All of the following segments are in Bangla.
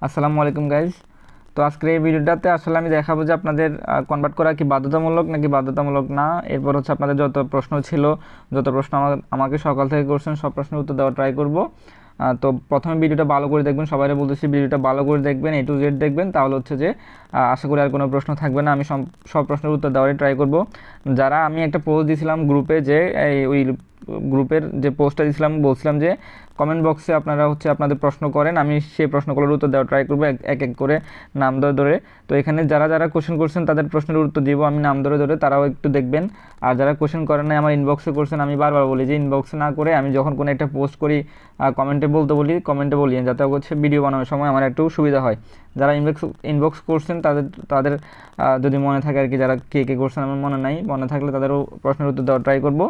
আসসালামু আলাইকুম গাইজ তো আজকের এই ভিডিওটাতে আসলে আমি দেখাবো যে আপনাদের কনভার্ট করা কি বাধ্যতামূলক নাকি বাধ্যতামূলক না। এরপর হচ্ছে আপনাদের যত প্রশ্ন ছিল, যত প্রশ্ন আমা- আমাকে সকাল থেকে করছেন, সব প্রশ্নের উত্তর দেওয়ার ট্রাই করব। তো প্রথমে ভিডিওটা ভালো করে দেখবেন সবাই বলতেছি ভিডিওটা ভালো করে দেখবেন এ টু জেড দেখবেন। তাহলে হচ্ছে যে আশা করি আর কোনো প্রশ্ন থাকবে না, আমি সব- সব প্রশ্নের উত্তর দেওয়ারই ট্রাই করব। যারা আমি একটা পোস্ট দিয়েছিলাম গ্রুপে যে, এই ওই গ্রুপের যে পোস্টটা দিয়েছিলাম বলছিলাম যে কমেন্ট বক্সে আপনারা হচ্ছে আপনাদের প্রশ্ন করেন, আমি সেই প্রশ্নগুলোর উত্তর দেওয়ার ট্রাই করব, এক এক করে নাম ধরে ধরে। তো এখানে যারা যারা কোশ্চেন করছেন, তাদের প্রশ্নের উত্তর দিব, আমি নাম ধরে ধরে, তারাও একটু দেখবেন। আর যারা কোশ্চেন করেন নাই, আমার ইনবক্সে করছেন, আমি বারবার বলি যে ইনবক্সে না করে আমি যখন কোনো একটা পোস্ট করি কমেন্টে বলতে বলি কমেন্টে বলি, যাতে হচ্ছে ভিডিও বানানোর সময় আমার একটু সুবিধা হয়। যারা ইনবক্স ইনবক্স করছেন, তাদের তাদের যদি মনে থাকে আর কি, যারা কে কে করছেন, আমার মনে নাই, মনে থাকলে তাদেরও প্রশ্নের উত্তর দেওয়ার ট্রাই করব।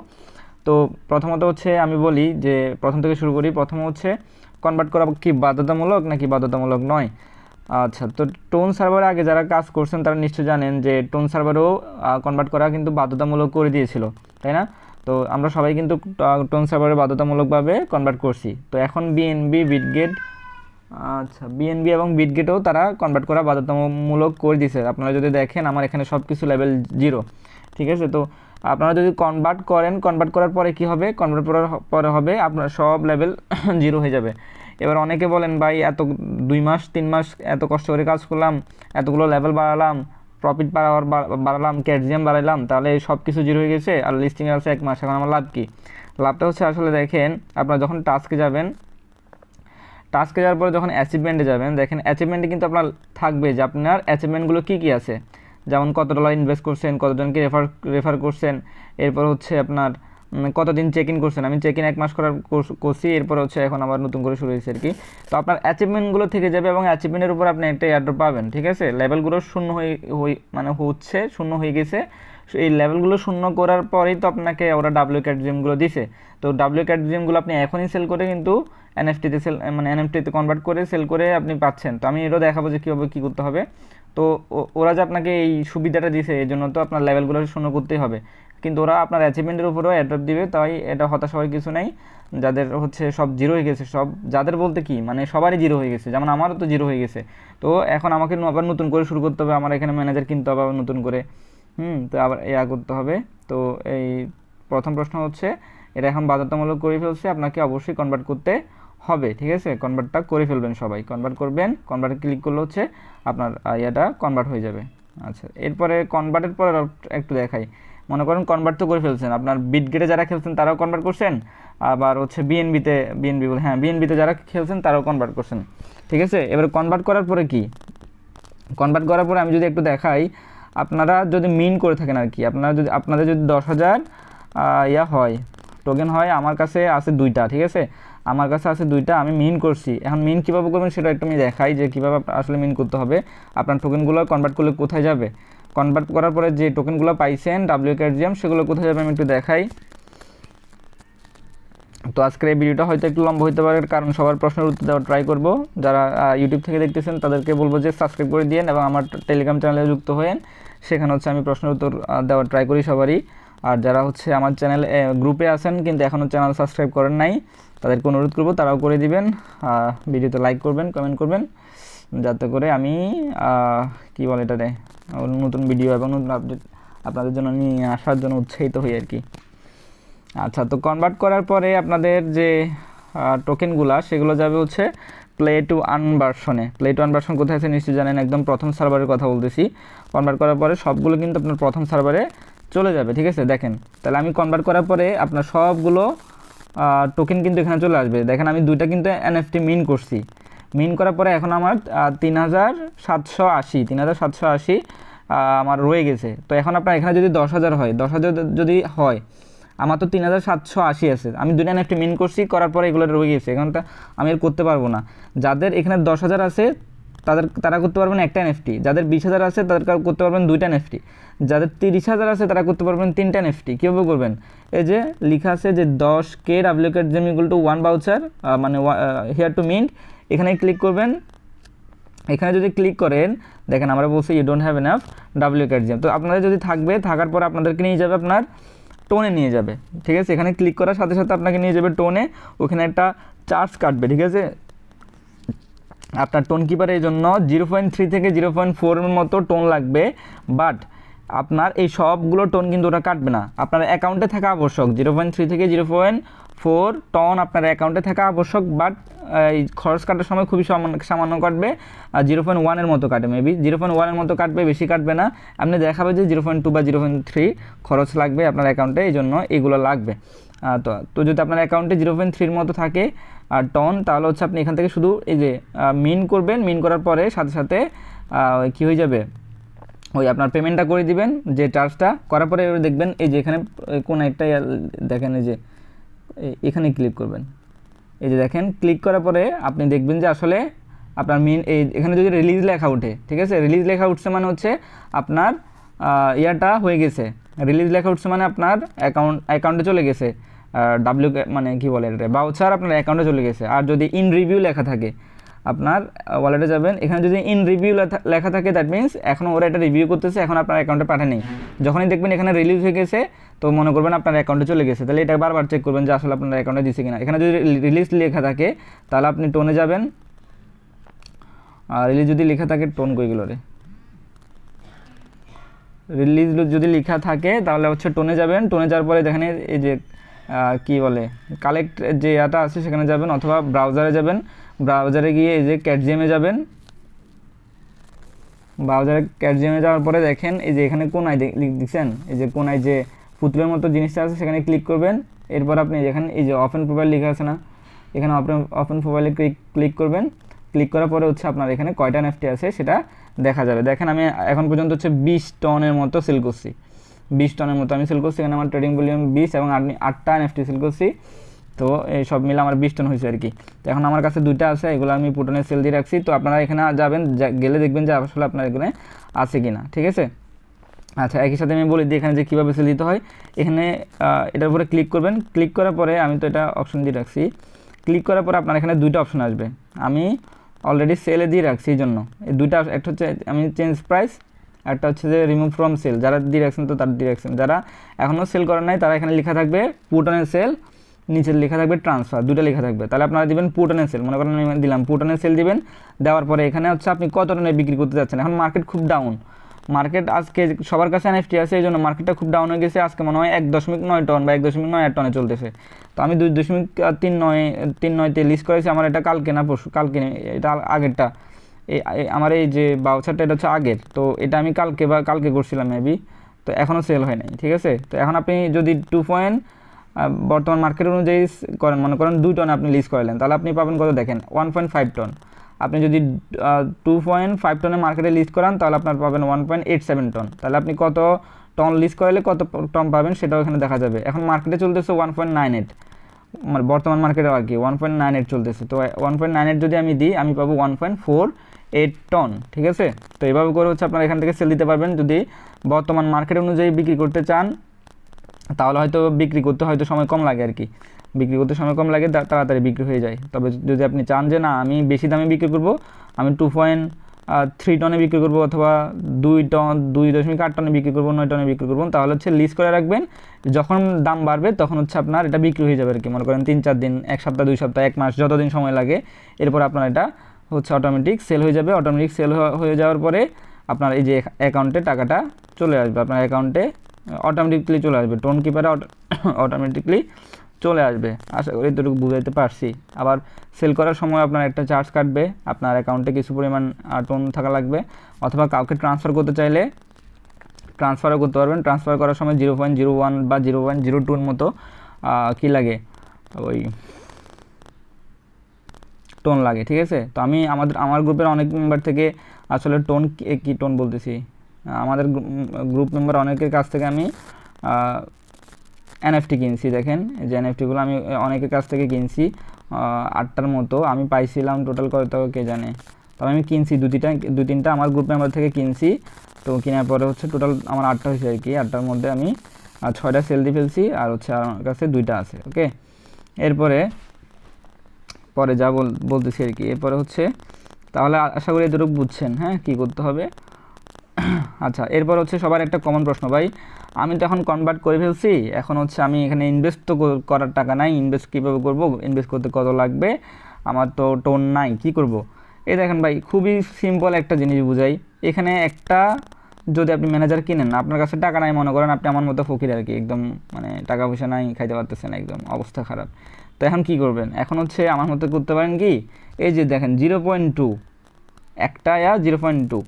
তো প্রথমত হচ্ছে আমি বলি যে প্রথম থেকে শুরু করি, প্রথম হচ্ছে কনভার্ট করা কি বাধ্যতামূলক নাকি বাধ্যতামূলক নয়? আচ্ছা তো টোন সার্ভারে আগে যারা কাজ করছেন তারা নিশ্চয়ই জানেন যে টোন সার্ভারেও কনভার্ট করা কিন্তু বাধ্যতামূলক করে দিয়েছিল, তাই না? তো আমরা সবাই কিন্তু টোন সার্ভারে বাধ্যতামূলকভাবে কনভার্ট করছি। তো এখন বিএনবি বিটগেট আচ্ছা বিএনবি এবং বিটগেটও তারা কনভার্ট করা বাধ্যতামূলক করে দিয়েছে। আপনারা যদি দেখেন, আমার এখানে সব কিছু লেভেল জিরো ঠিক আছে? তো আপনারা যদি কনভার্ট করেন কনভার্ট করার পরে কি হবে? কনভার্ট করার পরে হবে আপনার সব লেভেল জিরো হয়ে যাবে। এবার অনেকে বলেন, ভাই, এত দুই মাস, তিন মাস এত কষ্ট করে কাজ করলাম, এতগুলো লেভেল বাড়ালাম প্রফিট বাড়াবার বাড়ালাম ক্যাটজিয়াম বাড়ালাম তাহলে সব কিছু জিরো হয়ে গেছে আর লিস্টিং আছে এক মাস, এখন আমার লাভ কী? লাভটা হচ্ছে আসলে দেখেন, আপনারা যখন টাস্কে যাবেন টাস্কে যাওয়ার পরে যখন অ্যাচিভমেন্টে যাবেন, দেখেন অ্যাচিভমেন্টে কিন্তু আপনার থাকবে যে আপনার অ্যাচিভমেন্টগুলো কী কী আছে? যেমন কত ডলার ইনভেস্ট করছেন কতজনকে রেফার রেফার করছেন এরপর হচ্ছে আপনার কতদিন চেক ইন করছেন? আমি চেক ইন এক মাস করার করছি, এরপর হচ্ছে এখন আবার নতুন করে শুরু হয়েছে আর কি। তো আপনার অ্যাচিভমেন্টগুলো থেকে যাবে এবং অ্যাচিভমেন্টের উপর আপনি একটা এয়ারড্রপ পাবেন, ঠিক আছে? লেভেলগুলো শূন্য হয়ে মানে হচ্ছে, শূন্য হয়ে গেছে। এই লেভেলগুলো শূন্য করার পরেই তো আপনাকে ওরা ডাব্লিউ ক্যাট জিমগুলো দিছে। তো ডাব্লিউ ক্যাট জিমগুলো আপনি এখনই সেল করে কিন্তু এনএফটিতে সেল মানে এনএফটিতে কনভার্ট করে সেল করে আপনি পাচ্ছেন। তো আমি এটাও দেখাবো যে কীভাবে কী করতে হবে। তো ওরা যে আপনাকে এই সুবিধাটা দিছে এই জন্য তো আপনার লেভেলগুলো শূন্য করতেই হবে। কিন্তু ওরা আপনার অ্যাচিভমেন্টের উপরেও অ্যাড্রপ দিবে, তাই এটা হতাশ হওয়ার কিছু নাই। যাদের হচ্ছে সব জিরো হয়ে গেছে, সব যাদের বলতে কি মানে সবারই জিরো হয়ে গেছে, যেমন আমারও তো জিরো হয়ে গেছে। তো এখন আমাকে আবার নতুন করে শুরু করতে হবে, আমার এখানে ম্যানেজার কিনতে হবে আবার নতুন করে। হুম, তো আবার এয়া করতে হবে। তো এই প্রথম প্রশ্ন হচ্ছে, এটা এখন বাধ্যতামূলক করে ফেলছে, আপনাকে অবশ্যই কনভার্ট করতে হবে, ঠিক আছে? কনভার্টটা করে ফেলবেন সবাই। কনভার্ট করবেন কনভার্ট ক্লিক করলে হচ্ছে আপনার ইয়াটা কনভার্ট হয়ে যাবে। আচ্ছা এরপরে কনভার্টের পরে একটু দেখাই। মনে করেন কনভার্ট তো করে ফেলছেন। আপনার বিটগেটে যারা খেলছেন, তারাও কনভার্ট করছেন? আবার হচ্ছে বিএনবিতে বিএনবি বলে হ্যাঁ বিএনবিতে যারা খেলছেন, তারাও কনভার্ট করছেন। ঠিক আছে? এবার কনভার্ট করার পরে কি? কনভার্ট করার পরে আমি যদি একটু দেখাই, আপনারা যদি মিন করে থাকেন আর কি, আপনারা যদি, আপনাদের যদি দশ হাজার ইয়া হয় টোকেন হয়, আমার কাছে আছে দুইটা, ঠিক আছে? আমার কাছে আছে দুইটা, আমি মিন করছি। এখন মিন কীভাবে করবেন সেটা একটু আমি দেখাই যে কীভাবে আসলে মিন করতে হবে। আপনার টোকেনগুলো কনভার্ট করলে কোথায় যাবে? কনভার্ট করার পরে যে টোকেনগুলো পাইছেন ডাব্লিউ ক্যাডজিএম সেগুলো কোথায় যাবে আমি একটু দেখাই। তো আজকের এই ভিডিওটা হয়তো একটু লম্বা হতে পারে, কারণ সবার প্রশ্নের উত্তর দেওয়ার ট্রাই করব। যারা ইউটিউব থেকে দেখতেছেন, তাদেরকে বলব যে সাবস্ক্রাইব করে দিন এবং আমার টেলিগ্রাম চ্যানেলে যুক্ত হয়েন। সেখানে হচ্ছে আমি প্রশ্নের উত্তর দেওয়ার ট্রাই করি সবারই। আর যারা হচ্ছে আমার চ্যানেল গ্রুপে আছেন, কিন্তু এখনও চ্যানেল সাবস্ক্রাইব করেন নাই, তাদেরকে অনুরোধ করব, তারাও করে দিবেন। ভিডিওতে লাইক করবেন কমেন্ট করবেন। যাতে করে আমি কি বলে এটাতে নতুন ভিডিও এবং নতুন আপডেট আপনাদের জন্য নিয়ে আসার জন্য উৎসাহিত হই আর কি। আচ্ছা তো কনভার্ট করার পরে আপনাদের যে টোকেনগুলা সেগুলো যাবে হচ্ছে প্লে টু আন ভার্সনে প্লে টু আন ভার্সন কোথায় আছে নিশ্চয়ই জানেন, একদম প্রথম সার্ভারের কথা বলতেছি। কনভার্ট করার পরে সবগুলো কিন্তু আপনার প্রথম সার্ভারে চলে যাবে, ঠিক আছে? দেখেন, তাহলে আমি কনভার্ট করার পরে আপনার সবগুলো টোকেন কিন্তু এখানে চলে আসবে। দেখেন, আমি দুইটা কিন্তু এনএফটি মিন করছি। মিন করার পরে এখন আমার তিন হাজার সাতশো আশি, তিন হাজার সাতশো আশি আমার রয়ে গেছে। তো এখন আপনার এখানে যদি দশ হাজার হয়, দশ হাজার যদি হয়, আমার তো তিন হাজার সাতশো আশি আছে। আমি দুইটা এনএফটি মিন করছি, করার পরে এগুলো রয়ে গেছে। এখানটা আমি আর করতে পারব না। যাদের এখানে দশ হাজার আছে, তাদের, তারা করতে পারবেন একটা এনএফটি যাদের বিশ হাজার আছে, তাদের করতে পারবেন দুইটা এনএফটি যাদের তিরিশ হাজার আছে, তারা করতে পারবেন তিনটা এনএফটি কীভাবে করবেন? এই যে লেখা আছে যে দশ কে W cat gem equal to one voucher মানে হেয়ার টু মিন্ট এখানে ক্লিক করবেন। এখানে যদি ক্লিক করেন, দেখেন আমরা বলছি you don't have enough W cat GM তো আপনাদের যদি থাকবে, থাকার পর আপনাদেরকে নিয়ে যাবে আপনার টোনে নিয়ে যাবে। ঠিক আছে? এখানে ক্লিক করার সাথে সাথে আপনাকে নিয়ে যাবে টোনে ওখানে একটা চার্জ কাটবে, ঠিক আছে? আপনার টোন কিপারের জন্য জিরো পয়েন্ট থ্রি থেকে জিরো পয়েন্ট ফোরের মতো টোন লাগবে। বাট আপনার এই সবগুলো টোন কিন্তু ওটা কাটবে না। আপনার অ্যাকাউন্টে থাকা আবশ্যক জিরো পয়েন্ট থ্রি থেকে জিরো পয়েন্ট ফোর টন আপনার অ্যাকাউন্টে থাকা আবশ্যক বাট এই খরচ কাটার সময় খুবই সামান্য কাটবে, আর জিরো পয়েন্ট ওয়ানের মতো কাটে মেবি জিরো পয়েন্ট ওয়ানের মতো কাটবে, বেশি কাটবে না। আপনি দেখাবে যে জিরো পয়েন্ট টু বা জিরো পয়েন্ট থ্রি খরচ লাগবে আপনার অ্যাকাউন্টে এই জন্য এগুলো লাগবে। তো তো যদি আপনার অ্যাকাউন্টে জিরো পয়েন্ট থ্রির মতো থাকে, আর টন তাহলে হচ্ছে আপনি এখান থেকে শুধু এই যে মিন করবেন। মিন করার পরে সাথে সাথে কি হয়ে যাবে? ওই আপনার পেমেন্টটা করে দিবেন, যে চার্জটা করার পরে দেখবেন, এই যে এখানে কোন একটা দেখেন এই যে এখানে ক্লিক করবেন। এই যে দেখেন ক্লিক করার পরে আপনি দেখবেন যে আসলে আপনার মেন এই এখানে যদি রিলিজ লেখা উঠে ঠিক আছে? রিলিজ লেখা উঠছে মানে হচ্ছে আপনার ইয়াটা হয়ে গেছে। রিলিজ লেখা উঠছে মানে আপনার অ্যাকাউন্ট অ্যাকাউন্টে চলে গেছে। ডাব্লিউ মানে কি বলে এটা বাউচার আপনার অ্যাকাউন্টে চলে গেছে। আর যদি ইন রিভিউ লেখা থাকে আপনার ওয়ালেটে যাবেন। এখানে যদি ইন রিভিউ লেখা থাকে দ্যাট মিনস এখন ওরা এটা রিভিউ করতেছে, এখন আপনার অ্যাকাউন্টে পাঠায়নি। যখনই দেখবেন এখানে রিলিজ হয়ে গেছে, তো মনে করবেন আপনার অ্যাকাউন্টে চলে গেছে। তাহলে এটা বারবার চেক করবেন যে আসলে আপনার অ্যাকাউন্টে দিছে কিনা। এখানে যদি রিলিজ লেখা থাকে, তাহলে আপনি টোনে যাবেন। আর রিলিজ যদি লেখা থাকে টোন কইগুলো রে? রিলিজ যদি লেখা থাকে, তাহলে হচ্ছে টোনে যাবেন। টোনে যাওয়ার পরে দেখেন এই যে কি বলে কালেক্ট যে এটা আছে, সেখানে যাবেন। অথবা ব্রাউজারে যাবেন। ব্রাউজারে গিয়ে এই যে ক্যাটজিএমে যাবেন। ব্রাউজারে ক্যাটজিএমে যাওয়ার পরে দেখেন, এই যে এখানে কোন আই দিচ্ছেন এই যে কোন আই যে পুতুলের মতো জিনিসটা আছে, সেখানে ক্লিক করবেন। এরপর আপনি যেখানে এই যে ওপেন প্রোফাইল লেখা আছে না, এখানে ওপেন প্রোফাইলে ক্লিক ক্লিক করবেন। ক্লিক করার পরে হচ্ছে আপনার এখানে কয়টা নেফটি আছে সেটা দেখা যাবে। দেখেন আমি এখন পর্যন্ত হচ্ছে বিশ টনের মতো সেল করছি। বিশ টনের মতো আমি সেল করছি, এখানে আমার ট্রেডিং ভলিউম বিশ এবং আটটা এনএফটি সেল করছি। তো এই সব মিলে আমার বিশ টন হয়েছে আর কি। তো এখন আমার কাছে দুইটা আছে, এগুলো আমি পুটনের সেল দিয়ে রাখছি। তো আপনারা এখানে যাবেন গেলে দেখবেন যে আসলে আপনার এখানে আছে কি না ঠিক আছে? আচ্ছা একই সাথে আমি বলি দিই এখানে যে কীভাবে সেল দিতে হয়। এখানে এটার উপরে ক্লিক করবেন। ক্লিক করার পরে আমি তো এটা অপশন দিয়ে রাখছি। ক্লিক করার পরে আপনার এখানে দুইটা অপশন আসবে। আমি অলরেডি সেলে দিয়ে রাখছি এই জন্য। এই দুইটা, একটা হচ্ছে আমি চেঞ্জ প্রাইস একটা হচ্ছে যে রিমুভ ফ্রম সেল যারা দিয়ে রাখছেন তো তার দিয়ে রাখছেন। যারা এখনও সেল করেন নাই, তারা এখানে লেখা থাকবে পুটনের সেল নিচে লেখা থাকবে ট্রান্সফার দুটো লেখা থাকবে। তাহলে আপনারা দিবেন পুটনের সেল মনে করেন আমি দিলাম পুটনের সেল দিবেন, দেওয়ার পরে এখানে হচ্ছে আপনি কত টনে বিক্রি করতে যাচ্ছেন। এখন মার্কেট খুব ডাউন মার্কেট আজকে সবার কাছে এনএফটি আছে, এই জন্য মার্কেটটা খুব ডাউন হয়ে গেছে, আজকে মনে হয় এক দশমিক নয় টন বা এক দশমিক নয় টনে চলতেছে। তো আমি দুই দশমিক তিন নয়, তিন নয়তে লিস্ট করেছি, আমার এটা কালকে না পরশু, কালকে এটা আগেরটা। এই- আমার এই যে বাউচারটা এটা হচ্ছে আগের। তো এটা আমি কালকে বা কালকে করছিলাম মেবি তো এখনও সেল হয় নাই, ঠিক আছে? তো এখন আপনি যদি টু পয়েন্ট বর্তমান মার্কেট অনুযায়ী করেন, মনে করেন দুই টন আপনি লিস্ট করলেন, তাহলে আপনি পাবেন কত দেখেন? ওয়ান পয়েন্ট ফাইভ টন আপনি যদি টু পয়েন্ট ফাইভ টনে মার্কেটে লিস্ট করান, তাহলে আপনার পাবেন one point eight seven ton তাহলে আপনি কত টন লিস্ট করলে কত টন পাবেন সেটাও এখানে দেখা যাবে। এখন মার্কেটে চলতেছে ওয়ান পয়েন্ট নাইন এইট মানে বর্তমান মার্কেটে আর কি ওয়ান পয়েন্ট নাইন এইট চলতেছে। তো ওয়ান পয়েন্ট নাইন এইট যদি আমি দিই, আমি পাবো one point four eight ton ঠিক আছে? তো এইভাবে করে হচ্ছে আপনারা এখান থেকে সেল দিতে পারবেন। যদি বর্তমান মার্কেট অনুযায়ী বিক্রি করতে চান তাহলে হয়তো বিক্রি করতে হয়তো সময় কম লাগে আর কি। বিক্রি করতে সময় কম লাগে তাড়াতাড়ি বিক্রি হয়ে যায়। তবে যদি আপনি চান যে না, আমি বেশি দামে বিক্রি করব, আমি টু পয়েন্ট থ্রি টনে বিক্রি করব অথবা দুই টন দুই দশমিক আট টনে বিক্রি করব, নয় টনে বিক্রি করব, তাহলে হচ্ছে লিস্ট করে রাখবেন। যখন দাম বাড়বে, তখন হচ্ছে আপনার এটা বিক্রি হয়ে যাবে আর কি। মনে করেন তিন চার দিন, এক সপ্তাহ, দুই সপ্তাহ, এক মাস, যতদিন সময় লাগে, এরপর আপনার এটা হচ্ছে অটোমেটিক সেল হয়ে যাবে। অটোমেটিক সেল হয়ে যাওয়ার পরে আপনার এই যে অ্যাকাউন্টে টাকাটা চলে আসবে। আপনার অ্যাকাউন্টে অটোমেটিকলি চলে আসবে। টোন কিপারে অটোমেটিকলি চলে আসবে। আশা করি এতটুকু বুঝাইতে পারছি। আবার সেল করার সময় আপনার একটা চার্জ কাটবে। আপনার অ্যাকাউন্টে কিছু পরিমাণ টোন থাকা লাগবে। অথবা কাউকে ট্রান্সফার করতে চাইলে ট্রান্সফারও করতে পারবেন। ট্রান্সফার করার সময় জিরো পয়েন্ট জিরো ওয়ান বা জিরো পয়েন্ট জিরো টুর মতো কী লাগে? ওই টোন লাগে, ঠিক আছে? তো আমি আমাদের, আমার গ্রুপের অনেক মেম্বার থেকে আসলে টোন কি টোন বলতেছি? আমাদের গ্রুপ মেম্বার অনেকের কাছ থেকে আমি এনএফটি কিনছি, দেখেন। যে এনএফটিগুলো আমি অনেকের কাছ থেকে কিনছি আটটার মতো। আমি পাইছিলাম টোটাল কত, কে জানে? তবে আমি কিনছি দু তিনটা দু তিনটা আমার গ্রুপ মেম্বার থেকে কিনছি। তো কেনার পরে হচ্ছে টোটাল আমার আটটা হয়েছে আর কি। আটটার মধ্যে আমি ছয়টা সেল দিয়ে ফেলছি আর হচ্ছে আমার কাছে দুইটা আছে, ওকে? এরপরে, পরে যা বল, বলতেছি আর কি। এরপরে হচ্ছে, তাহলে আশা করি এতটুকু বুঝছেন হ্যাঁ? কী করতে হবে? আচ্ছা এরপর হচ্ছে সবার একটা কমন প্রশ্ন, ভাই। আমি তো এখন কনভার্ট করে ফেলছি, এখন হচ্ছে আমি এখানে ইনভেস্ট তো করার টাকা নাই ইনভেস্ট কীভাবে করব ইনভেস্ট করতে কত লাগবে, আমার তো টোন নাই, কি করব? এই দেখেন ভাই, খুবই সিম্পল একটা জিনিস বুঝাই। এখানে একটা যদি আপনি ম্যানেজার কিনেন, আপনার কাছে টাকা নাই, মনে করেন আপনি আমার মতো ফকির আর কি, একদম মানে টাকা পয়সা নাই, খাইতে পারতেছেন একদম অবস্থা খারাপ। তো এখন কি করবেন? এখন হচ্ছে আমার মতো করতে পারেন কি? এই যে দেখেন জিরো পয়েন্ট টু একটা, ইয়া জিরো পয়েন্ট টু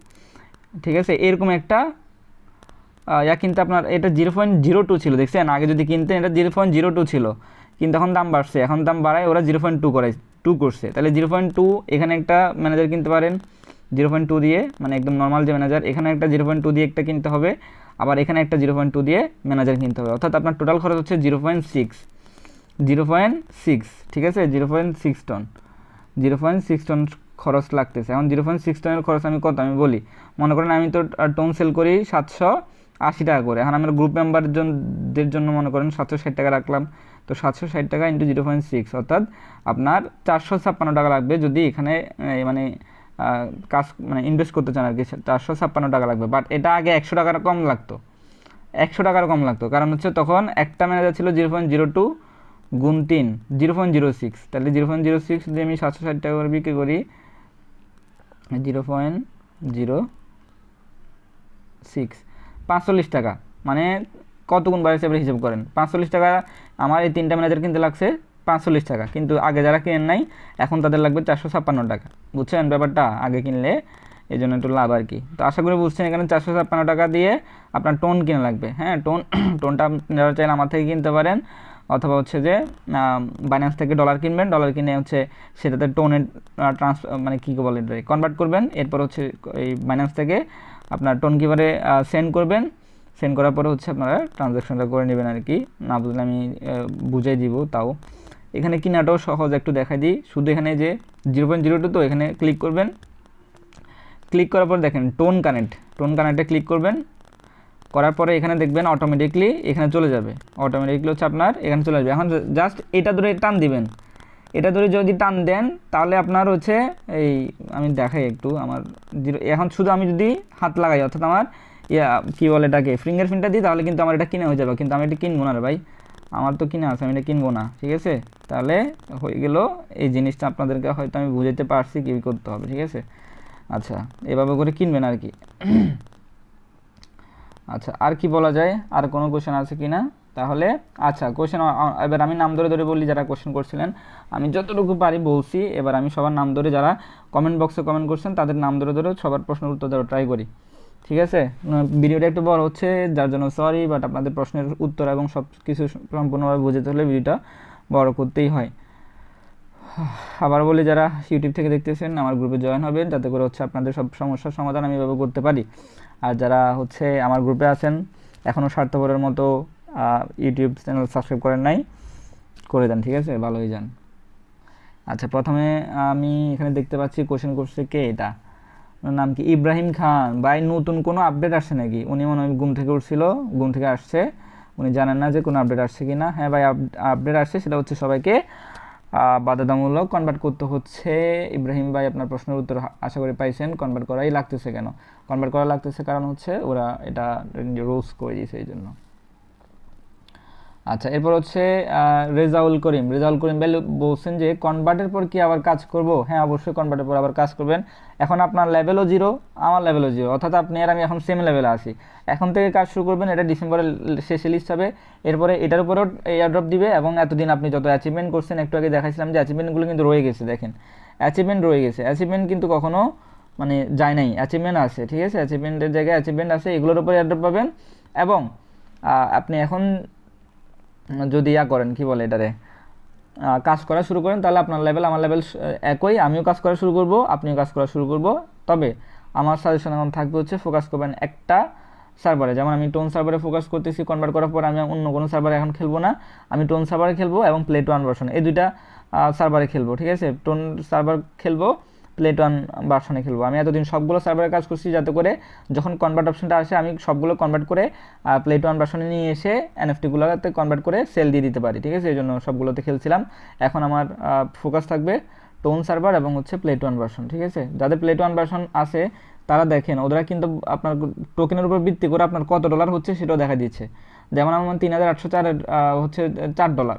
ঠিক আছে এরকম একটা ইয়া কিন্তু আপনার এটা জিরো পয়েন্ট জিরো টু ছিল দেখছেন আগে যদি কিনতেন এটা জিরো পয়েন্ট জিরো টু ছিল কিন্তু এখন দাম বাড়ছে এখন দাম বাড়ায় ওরা জিরো পয়েন্ট টু করাই টু করছে তাহলে জিরো পয়েন্ট টু এখানে একটা ম্যানেজার কিনতে পারেন জিরো পয়েন্ট টু দিয়ে মানে একদম নর্মাল যে ম্যানেজার এখানে একটা জিরো পয়েন্ট টু দিয়ে একটা কিনতে হবে আবার এখানে একটা জিরো পয়েন্ট টু দিয়ে ম্যানেজার কিনতে হবে অর্থাৎ আপনার টোটাল খরচ হচ্ছে zero point six zero point six ঠিক আছে zero point six ton zero point six ton খরচ লাগতেছে। এখন জিরো পয়েন্ট সিক্স টনের খরচ আমি কত? আমি বলি, মনে করেন আমি তো টোন সেল করি সাতশো আশি টাকা করে। এখন আমার গ্রুপ মেম্বারদের জন্য মনে করেন সাতশো ষাট টাকা রাখলাম। তো সাতশো ষাট টাকা ইন্টু জিরো পয়েন্ট সিক্স, অর্থাৎ আপনার চারশো ছাপ্পান্ন টাকা লাগবে যদি এখানে মানে কাজ মানে ইনভেস্ট করতে চান আর কি চারশো ছাপ্পান্ন টাকা লাগবে। বাট এটা আগে একশো টাকার কম লাগতো। একশো টাকার কম লাগতো। কারণ হচ্ছে তখন একটা ম্যানেজার ছিল জিরো পয়েন্ট জিরো টু গুণ তিন, জিরো পয়েন্ট জিরো সিক্স। তাহলে জিরো পয়েন্ট জিরো সিক্স দিয়ে আমি সাতশো ষাট টাকা করে বিক্রি করি জিরো পয়েন্ট জিরো সিক্স। পাঁচচল্লিশ টাকা। মানে কত গুণ বাড়িয়েছে এবার হিসাব করেন? পাঁচচল্লিশ টাকা আমার এই তিনটা ম্যানেজার কিনতে লাগছে পাঁচচল্লিশ টাকা। কিন্তু আগে যারা কিনেন নাই, এখন তাদের লাগবে চারশো ছাপ্পান্ন টাকা। বুঝছেন ব্যাপারটা? আগে কিনলে এই জন্য একটু লাভ আর কি। তো আশা করি বুঝছেন এখানে চারশো ছাপ্পান্ন টাকা দিয়ে আপনার টোন কিনা লাগবে। হ্যাঁ টোন, টোনটা আপনারা চাইলে আমার থেকে কিনতে পারেন। অথবা হচ্ছে যে বাইন্যান্স থেকে ডলার কিনবেন ডলার কিনে হচ্ছে সেটাতে টোনে ট্রান্স মানে কী বলে কনভার্ট করবেন, এরপর হচ্ছে এই বাইন্যান্স থেকে আপনার টোন কীভাবে সেন্ড করবেন সেন্ড করার পরে হচ্ছে আপনারা ট্রানজ্যাকশনটা করে নেবেন আর কি না বুঝলে আমি বুঝাই দিব তাও। এখানে কিনাটাও সহজ একটু দেখাই দিই। শুধু এখানে যে জিরো পয়েন্ট জিরো টু তো এখানে ক্লিক করবেন। ক্লিক করার পর দেখেন টোন কানেক্ট টোন কানেক্টে ক্লিক করবেন। করার পরে এখানে দেখবেন অটোমেটিকলি এখানে চলে যাবে। অটোমেটিকলি হচ্ছে আপনার এখানে চলে আসবে। এখন জাস্ট এটা ধরে টান দিবেন। এটা ধরে যদি টান দেন, তাহলে আপনার হচ্ছে এই আমি দেখাই একটু আমার এখন শুধু আমি যদি হাত লাগাই, অর্থাৎ আমার ইয়া কী বলে এটাকে ফিঙ্গার প্রিন্টটা দিই, তাহলে কিন্তু আমার এটা কিনে হয়ে যাবে। কিন্তু আমি এটা কিনবো না রে ভাই। আমার তো কিনে আছে, আমি এটা কিনবো না, ঠিক আছে? তাহলে হয়ে গেল এই জিনিসটা আপনাদেরকে হয়তো আমি বুঝাতে পারছি কী করতে হবে, ঠিক আছে? আচ্ছা এভাবে করে কিনবেন আর কি। আচ্ছা আর কি বলা যায়? আর কোনো কোশ্চেন আছে কি না? তাহলে আচ্ছা কোশ্চেন এবার আমি নাম ধরে ধরে বলি যারা কোশ্চেন করছিলেন। আমি যতটুকু পারি বলছি, এবার আমি সবার নাম ধরে যারা কমেন্ট বক্সে কমেন্ট করছেন, তাদের নাম ধরে ধরে সবার প্রশ্নের উত্তর দেওয়ার ট্রাই করি। ঠিক আছে? ভিডিওটা একটু বড় হচ্ছে, যার জন্য সরি বাট আপনাদের প্রশ্নের উত্তর এবং সব কিছু সম্পূর্ণভাবে বুঝতে হলে ভিডিওটা বড় করতেই হয়। আবার বলি, যারা ইউটিউব থেকে দেখতেছেন, আমার গ্রুপে জয়েন হবেন, যাতে করে হচ্ছে আপনাদের সব সমস্যার সমাধান আমি এভাবে করতে পারি। আর যারা হচ্ছে আমার গ্রুপে আছেন এখনও স্বার্থপরের মতো ইউটিউব চ্যানেল সাবস্ক্রাইব করেন নাই, করে দেন, ঠিক আছে? ভালোই যান। আচ্ছা প্রথমে আমি এখানে দেখতে পাচ্ছি কোশ্চেন করছে কে এটা? ওনার নাম কি? ইব্রাহিম খান। ভাই, নতুন কোনো আপডেট আসছে নাকি? উনি মনে হয় ঘুম থেকে উঠছিল, ঘুম থেকে আসছে। উনি জানেন না যে কোনো আপডেট আসছে কি না হ্যাঁ ভাই আপডেট আসছে, সেটা হচ্ছে সবাইকে বাধ্যতামূলক কনভার্ট করতে হচ্ছে। ইব্রাহিম ভাই আপনার প্রশ্নের উত্তর আশা করি পাইছেন। কনভার্ট করাই লাগতেছে কেন? কনভার্ট করা লাগতেছে কারণ হচ্ছে ওরা এটা রোজ করে দিয়েছে এই জন্য। আচ্ছা এরপর হচ্ছে রেজাউল করিম। রেজাউল করিম ভাই বলছেন যে কনভার্টের পর কি আবার কাজ করব? হ্যাঁ অবশ্যই কনভার্টের পর আবার কাজ করবেন। এখন আপনার লেভেলও জিরো আমার লেভেলও জিরো অর্থাৎ আপনি আর আমি এখন সেম লেভেলে আছি। এখন থেকে কাজ শুরু করবেন, এটা ডিসেম্বরের শেষে লিস্ট হবে। এরপরে এটার উপরেও এয়ারড্রপ দিবে এবং এতদিন আপনি যত অ্যাচিভমেন্ট করছেন, একটু আগে দেখাইছিলাম যে অ্যাচিভমেন্টগুলো কিন্তু রয়ে গেছে, দেখেন। অ্যাচিভমেন্ট রয়ে গেছে। অ্যাচিভমেন্ট কিন্তু কখনো মানে যায় নাই। অ্যাচিভমেন্ট আছে, ঠিক আছে? অ্যাচিভমেন্টের জায়গায় অ্যাচিভমেন্ট আছে, এগুলোর উপরে এয়ারড্রপ পাবেন। এবং আপনি এখন যদি ইয়া করেন, কি বলে এটারে? কাজ করা শুরু করেন, তাহলে আপনার লেভেল আমার লেভেল একই, আমিও কাজ করা শুরু করব, আপনিও কাজ করা শুরু করব। তবে আমার সাজেশন এখন থাকবে হচ্ছে ফোকাস করবেন একটা সার্ভারে যেমন আমি টোন সার্ভারে ফোকাস করতেছি কনভার্ট করার পর আমি অন্য কোনো সার্ভারে এখন খেলব না। আমি টোন সার্ভারে খেলব এবং প্লে টু ওয়ান ভার্সন এই দুইটা সার্ভারে খেলব, ঠিক আছে? টোন সার্ভার খেলব। প্লে টু ওয়ান ভার্সনে খেলব। আমি এতদিন সবগুলো সার্ভারে কাজ করছি যাতে করে যখন কনভার্ট অপশনটা আসে, আমি সবগুলো কনভার্ট করে প্লে টু ওয়ান ভার্সনে নিয়ে এসে এনএফটিগুলোতে কনভার্ট করে সেল দিয়ে দিতে পারি, ঠিক আছে? এই জন্য সবগুলোতে খেলছিলাম। এখন আমার ফোকাস থাকবে টোন সার্ভার এবং হচ্ছে প্লে টু ওয়ান ভার্সন ঠিক আছে? যাদের প্লে টু ওয়ান ভার্সন আছে, তারা দেখেন ওরা কিন্তু আপনার টোকেনের উপর ভিত্তি করে আপনার কত ডলার হচ্ছে সেটাও দেখা দিচ্ছে যেমন আমার তিন হাজার আটশো চার হচ্ছে চার ডলার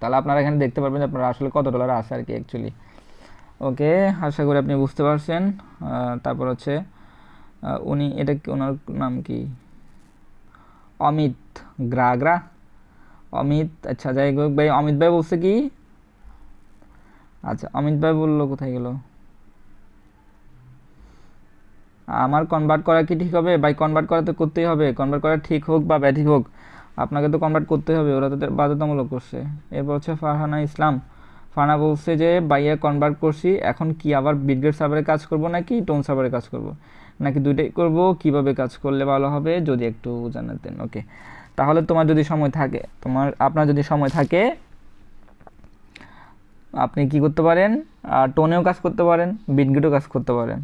তাহলে আপনারা এখানে দেখতে পারবেন যে আপনারা আসলে কত ডলার আছে আর কি অ্যাকচুয়ালি ওকে, আশা করি আপনি বুঝতে পারছেন। তারপর হচ্ছে উনি, এটা ওনার নাম কি? অমিত গ্রাগ্রা। অমিত আচ্ছা যাই হোক ভাই, অমিত ভাই বলছে কি? আচ্ছা অমিত ভাই বলল কোথায় গেল? আমার কনভার্ট করা কি ঠিক হবে? ভাই কনভার্ট করা তো করতেই হবে। কনভার্ট করা ঠিক হোক বা ব্যাঠিক হোক, আপনাকে তো কনভার্ট করতেই হবে, ওরা তো বাধ্যতামূলক করছে। এরপর হচ্ছে ফারহানা ইসলাম। ফারহানা বলছে যে বাইয়া কনভার্ট করছি, এখন কি আবার বিটগেট সার্ভারে কাজ করব নাকি টোন সার্ভারে কাজ করব? নাকি দুইটাই করব, কীভাবে কাজ করলে ভালো হবে, যদি একটু জানাতেন। ওকে তাহলে তোমার যদি সময় থাকে, তোমার, আপনার যদি সময় থাকে, আপনি কি করতে পারেন? টোনেও কাজ করতে পারেন বিটগেটও কাজ করতে পারেন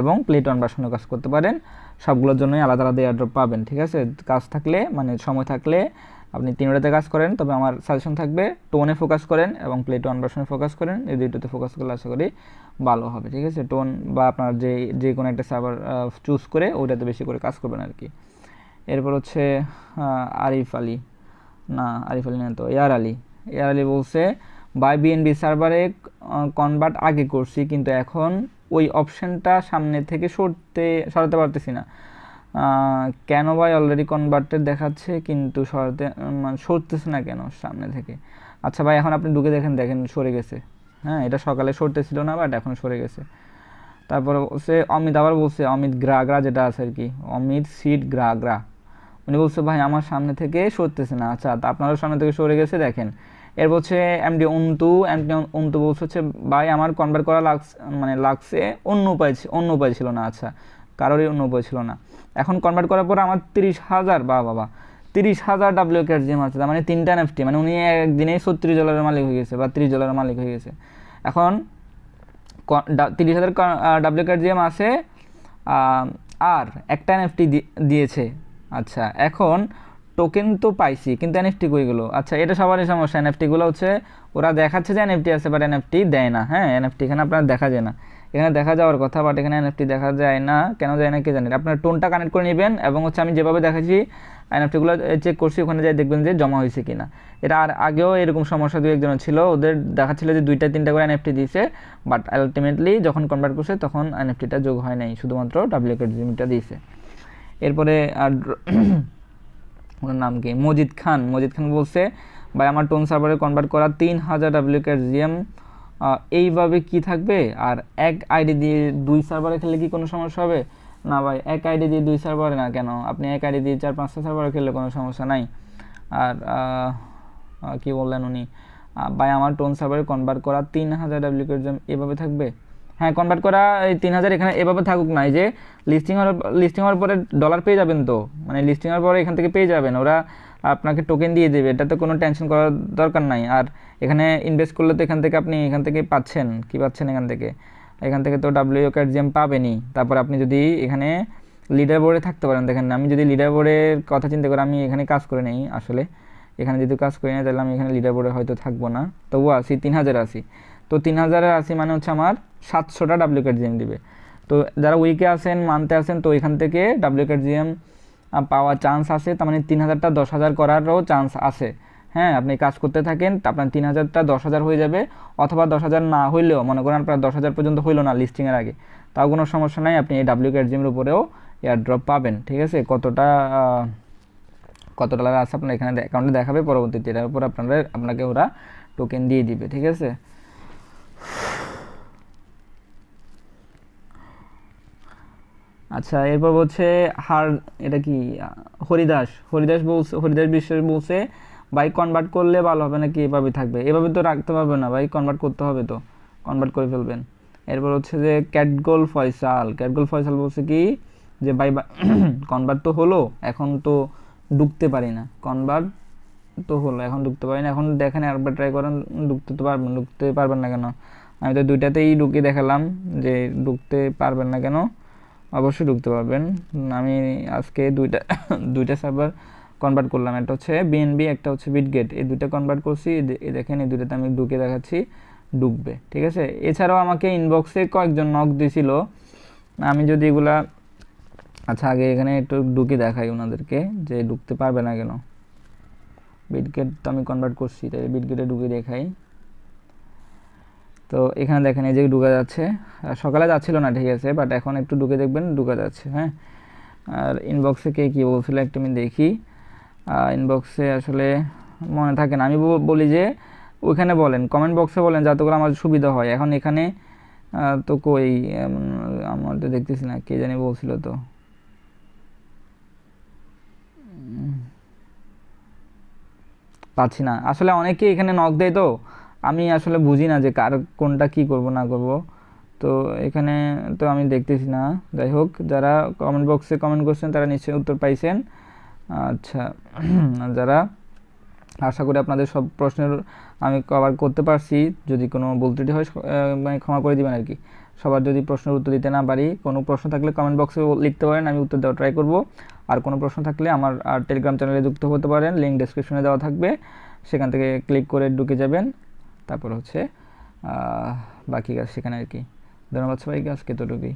এবং প্লেটন বাসনেও কাজ করতে পারেন। সবগুলোর জন্যই আলাদা আলাদা এয়ারড্রপ পাবেন, ঠিক আছে? কাজ থাকলে মানে সময় থাকলে আপনি তিনটাতে কাজ করেন, তবে আমার সাজেশন থাকবে টোনে ফোকাস করেন এবং প্লেট ওয়ান বাসনে ফোকাস করেন। এই দুইটাতে ফোকাস করলে আশা করি ভালো হবে, ঠিক আছে? টোন বা আপনার যে যে কোনো একটা সার্ভার চুজ করে ওইটাতে বেশি করে কাজ করবেন আর কি এরপর হচ্ছে আরিফ আলী। না, আরিফ আলী না তো, এয়ার আলী। এয়ার আলী বলছে বাই বিএনবি সার্ভারে কনভার্ট আগে করছি, কিন্তু এখন ওই অপশনটা সামনে থেকে সরতে, সরাতে পারতেছি না। কেন ভাই অলরেডি কনভার্টেড দেখাচ্ছে, কিন্তু সরাতে মানে সরতেছে না কেন সামনে থেকে? আচ্ছা ভাই, এখন আপনি ঢুকে দেখেন দেখেন সরে গেছে। হ্যাঁ এটা সকালে সরতেছিল না বাট এখন সরে গেছে। তারপরে সে অমিত আবার বলছে, অমিত গ্রাগ্রা যেটা আছে আর কি, অমিত সিট গ্রাগ্রা। উনি বলছে, ভাই, আমার সামনে থেকে সরতেছে না। আচ্ছা তা আপনারও সামনে থেকে সরে গেছে, দেখেন। এর বলছে, এমডি অন্তু এমডি অন্তু বলছে হচ্ছে, ভাই, আমার কনভার্ট করা লাগছে মানে লাগছে, অন্য উপায় অন্য উপায় ছিল না। আচ্ছা কারোরই অন্য উপায় ছিল না। এখন কনভার্ট করার পর আমার তিরিশ হাজার বা বাবা তিরিশ হাজার ডাব্লিউ ক্যাট জিএম আছে, তার মানে তিনটা এনএফটি মানে উনি একদিনেই ছত্রিশ ডলারের মালিক হয়ে গেছে বা তিরিশ ডলারের মালিক হয়ে গেছে। এখন তিরিশ হাজার ডাব্লিউ কার্ড জিএম আছে আর একটা এনএফটি দিয়েছে। আচ্ছা এখন টোকেন তো পাইছি, কিন্তু এনএফটি কই গেলো? আচ্ছা এটা সবারই সমস্যা এনএফটিগুলো হচ্ছে, ওরা দেখাচ্ছে যে এনএফটি আছে বাট এনএফটি দেয় না। হ্যাঁ এনএফটি এখানে আপনার দেখা যায় না। এখানে দেখা যাওয়ার কথা বাট এখানে এনএফটি দেখা যায় না। কেন যায় না কে জানি? না। আপনার টোনটা কানেক্ট করে নেবেন এবং হচ্ছে আমি যেভাবে দেখাচ্ছি এনএফটিগুলো চেক করছি, ওখানে যাই দেখবেন যে জমা হয়েছে কিনা। এটা আর আগেও এরকম সমস্যা দু একজনের ছিল, ওদের দেখাচ্ছিল যে দুইটা, তিনটা করে এনএফটি দিয়েছে বাট আলটিমেটলি যখন কনভার্ট করছে তখন এনএফটিটা যোগ হয় নাই, শুধুমাত্র ডাব্লিউ জিমিটা দিয়েছে। এরপরে আর ওনার নাম কি? মজিদ খান। মজিদ খান বলছে, ভাই, আমার টোন সার্ভারে কনভার্ট করা তিন হাজার ডাব্লিউ জিএম এইভাবে কি থাকবে? আর এক আইডি দিয়ে দুই সার্ভারে খেললে কি কোনো সমস্যা হবে? না ভাই, এক আইডি দিয়ে দুই সার্ভারে না কেন? আপনি এক আইডি দিয়ে চার, পাঁচটা সার্ভারে খেললে কোনো সমস্যা নাই। আর কি বললেন উনি? ভাই, আমার টোন সার্ভারে কনভার্ট করা তিন হাজার ডাব্লিউ জিএম এভাবে থাকবে? হ্যাঁ কনভার্ট করা এই তিন হাজার এখানে এভাবে থাকুক না যে লিস্টিং হওয়ার লিস্টিং হওয়ার পরে ডলার পেয়ে যাবেন তো? মানে লিস্টিং হওয়ার পরে এখান থেকে পেয়ে যাবেন। ওরা আপনাকে টোকেন দিয়ে দেবে, এটাতে কোনো টেনশন করার দরকার নাই। আর এখানে ইনভেস্ট করলে তো এখান থেকে আপনি এখান থেকে পাচ্ছেন, কি পাচ্ছেন এখান থেকে? এখান থেকে তো ডাব্লিউ কার্ড জিএম পাবেনই। তারপর আপনি যদি এখানে লিডার বোর্ডে থাকতে পারেন, দেখেন আমি যদি লিডার বোর্ডের কথা চিন্তা করে আমি এখানে কাজ করে নেই আসলে। এখানে যদি কাজ করি না, তাহলে আমি এখানে লিডার বোর্ডে হয়তো থাকব না। তবুও আসি, তিন হাজার আসি। তো তিন হাজারে আসি মানে হচ্ছে আমার সাতশোটা ডাব্লিউ কার্ড জিএম দিবে। তো যারা উইকে আসেন মানতে আসেন, তো এখান থেকে ডাব্লিউ কার্ড জিএম পাওয়ার চান্স আছে, তার মানে তিন হাজারটা দশ হাজার করারও চান্স আছে। হ্যাঁ আপনি কাজ করতে থাকেন, তা আপনার তিন হাজারটা দশ হাজার হয়ে যাবে, অথবা দশ হাজার না হইলেও, মনে করেন আপনার দশ হাজার পর্যন্ত হইল না লিস্টিংয়ের আগে, তাও কোনো সমস্যা নাই, আপনি এই ডাব্লিউ জিএমের উপরেও এয়ার ড্রপ পাবেন, ঠিক আছে? কতটা কত ডলার আছে আপনার এখানে অ্যাকাউন্টে দেখাবে, পরবর্তীতে এটার উপর আপনারা আপনাকে ওরা টোকেন দিয়ে দিবে, ঠিক আছে? আচ্ছা এরপর হচ্ছে হার, এটা কি, হরিদাস হরিদাস বলছে, হরিদাস বিশ্বাস বলছে, ভাই কনভার্ট করলে ভালো হবে নাকি এভাবে থাকবে? এভাবে তো রাখতে পারবে না, ভাই কনভার্ট করতে হবে তো কনভার্ট করে ফেলবেন। এরপর হচ্ছে যে ক্যাটগোল ফয়সাল ক্যাটগোল ফয়সাল বলছে কি, যে ভাই কনভার্ট তো হলো, এখন তো ঢুকতে পারি না কনভার্ট তো হলো, এখন ঢুকতে পারি না, এখন দেখেন একবার ট্রাই করেন ঢুকতে তো পারবেন ঢুকতে পারবেন না কেন? আমি তো দুইটাতেই ঢুকে দেখালাম যে ঢুকতে পারবেন না কেন। অবশ্যই ঢুকতে পারবেন। আমি আজকে দুইটা দুইটা সার্ভার কনভার্ট করলাম। একটা হচ্ছে বিএনবি একটা হচ্ছে বিটগেট এই দুইটা কনভার্ট করছি দেখেন, এই দুইটাতে আমি ঢুকে দেখাচ্ছি, ঢুকবে। ঠিক আছে? এছাড়াও আমাকে ইনবক্সে কয়েকজন নক দিয়েছিল আমি যদি এগুলা আচ্ছা আগে এখানে একটু ঢুকে দেখাই ওনাদেরকে যে ঢুকতে পারবে না কেন। বিটগেট তো আমি কনভার্ট করছি, তাই বিটগেটে ঢুকে দেখাই। তো এখানে দেখেন এই যে ঢুকে যাচ্ছে। সকালে যাচ্ছিল না, ঠিক আছে বাট এখন একটু ঢুকে দেখবেন ঢুকে যাচ্ছে হ্যাঁ। আর ইনবক্সে কে কী বলছিল একটু আমি দেখি। ইনবক্সে আসলে মনে থাকে না। আমি বলি যে ওইখানে বলেন কমেন্ট বক্সে বলেন যাতে করে আমার সুবিধা হয়। এখন এখানে তো কই আমার তো দেখতেছি না, কে জানি বলছিল তো। পাচ্ছি না। আসলে অনেকেই এখানে নক দেয় তো। আমি আসলে বুঝি না যে কার কোনটা কি করব, না করব। তো এখানে তো আমি দেখতেছি না। যাই হোক, যারা কমেন্ট বক্সে কমেন্ট করছেন, তারা নিশ্চয়ই উত্তর পাইছেন। আচ্ছা যারা, আশা করি আপনাদের সব প্রশ্নের আমি কভার করতে পারছি। যদি কোনো ত্রুটি হয় মানে ক্ষমা করে দিবেন আর কি সবার যদি প্রশ্নের উত্তর দিতে না পারি, কোনো প্রশ্ন থাকলে কমেন্ট বক্সে লিখতে পারেন, আমি উত্তর দেওয়ার ট্রাই করব। আর কোনো প্রশ্ন থাকলে আমার টেলিগ্রাম চ্যানেলে যুক্ত হতে পারেন লিঙ্ক ডেসক্রিপশনে দেওয়া থাকবে। সেখান থেকে ক্লিক করে ঢুকে যাবেন। তারপর হচ্ছে বাকি কাজ সেখানে আর কি। ধন্যবাদ সবাইকে আজকে এতটুকুই।